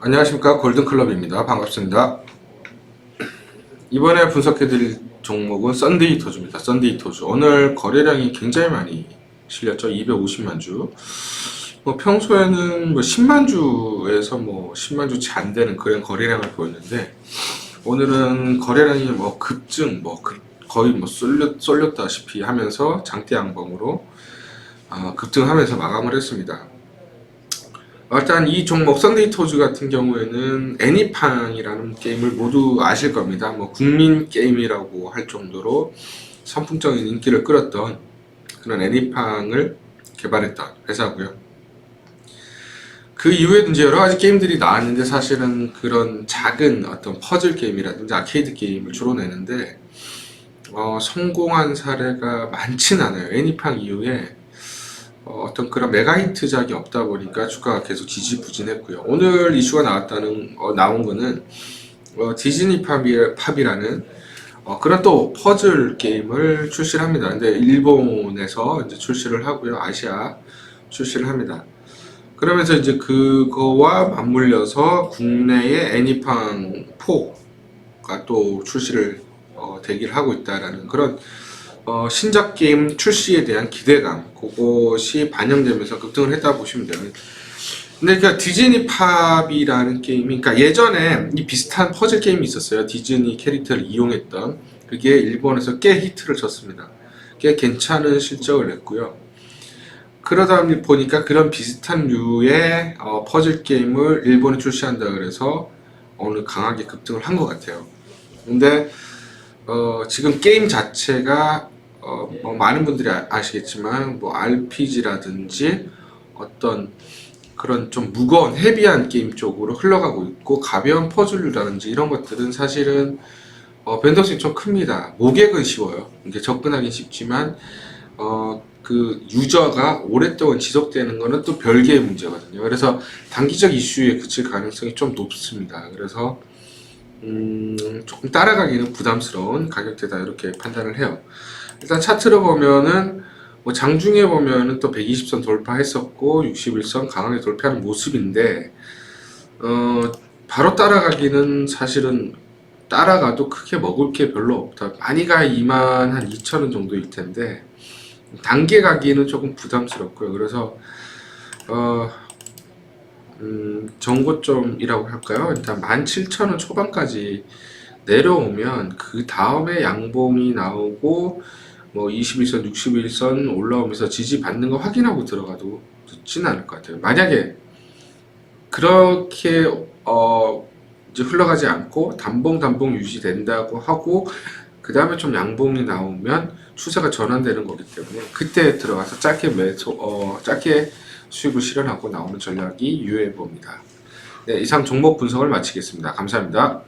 안녕하십니까 골든클럽입니다. 반갑습니다. 이번에 분석해드릴 종목은 썬데이토주입니다. 썬데이토주 오늘 거래량이 굉장히 많이 실렸죠. 250만 주. 뭐 평소에는 뭐 10만 주에서 뭐 10만 주치 안 되는 그런 거래량을 보였는데 오늘은 거래량이 뭐 급증 뭐 급- 거의 뭐 쏠렸, 쏠렸다시피 하면서 장대 양봉으로 아, 급등하면서 마감을 했습니다. 일단 이 종목 썬데이 토즈 같은 경우에는 애니팡이라는 게임을 모두 아실 겁니다. 뭐 국민 게임이라고 할 정도로 선풍적인 인기를 끌었던 그런 애니팡을 개발했던 회사고요. 그 이후에도 이제 여러 가지 게임들이 나왔는데 사실은 그런 작은 어떤 퍼즐 게임이라든지 아케이드 게임을 주로 내는데 어, 성공한 사례가 많진 않아요. 애니팡 이후에 어, 떤 그런 메가히트작이 없다 보니까 주가가 계속 지지부진했고요. 오늘 이슈가 나왔다는 어, 나온 거는 어, 디즈니 팝이, 팝이 라는 어, 그런 또 퍼즐 게임을 출시를 합니다. 근데 일본에서 이제 출시를 하고요. 아시아 출시를 합니다. 그러면서 이제 그거와 맞물려서 국내에 애니팡 4가 또 출시를 어, 대기를 하고 있다라는 그런 어, 신작 게임 출시에 대한 기대감 그것이 반영되면서 급등을 했다 보시면 돼요. 근데 그 디즈니 팝이라는 게임이 그러니까 예전에 이 비슷한 퍼즐 게임이 있었어요. 디즈니 캐릭터를 이용했던 그게 일본에서 꽤 히트를 쳤습니다. 꽤 괜찮은 실적을 냈고요. 그러다 보니까 그런 비슷한 류의 어, 퍼즐 게임을 일본에 출시한다 그래서 오늘 강하게 급등을 한 것 같아요. 근데 어, 지금 게임 자체가 어, 뭐 많은 분들이 아, 아시겠지만 뭐 RPG라든지 어떤 그런 좀 무거운 헤비한 게임 쪽으로 흘러가고 있고 가벼운 퍼즐류라든지 이런 것들은 사실은 어, 변동성이 좀 큽니다. 모객은 쉬워요. 이게 접근하기 쉽지만 어, 그 유저가 오랫동안 지속되는 거는 또 별개의 문제거든요. 그래서 단기적 이슈에 그칠 가능성이 좀 높습니다. 그래서 음, 조금 따라가기는 부담스러운 가격대다 이렇게 판단을 해요. 일단 차트로 보면은 뭐 장중에 보면은 또 120선 돌파했었고 61선 강하게 돌파하는 모습인데 어, 바로 따라가기는 사실은 따라가도 크게 먹을 게 별로 없다. 많이 가 2만 한 2천 원 정도일 텐데 단계 가기는 조금 부담스럽고요. 그래서 어, 음, 정고점이라고 할까요? 일단 17,000원 초반까지 내려오면 그 다음에 양봉이 나오고 뭐 21선, 61선 올라오면서 지지 받는 거 확인하고 들어가도 늦지는 않을 것 같아요. 만약에 그렇게 어 이제 흘러가지 않고 단봉 단봉 유지된다고 하고 그 다음에 좀 양봉이 나오면 추세가 전환되는 거기 때문에 그때 들어가서 짧게 매수 어 짧게 수익을 실현하고 나오는 전략이 유효해 봅니다. 네, 이상 종목 분석을 마치겠습니다. 감사합니다.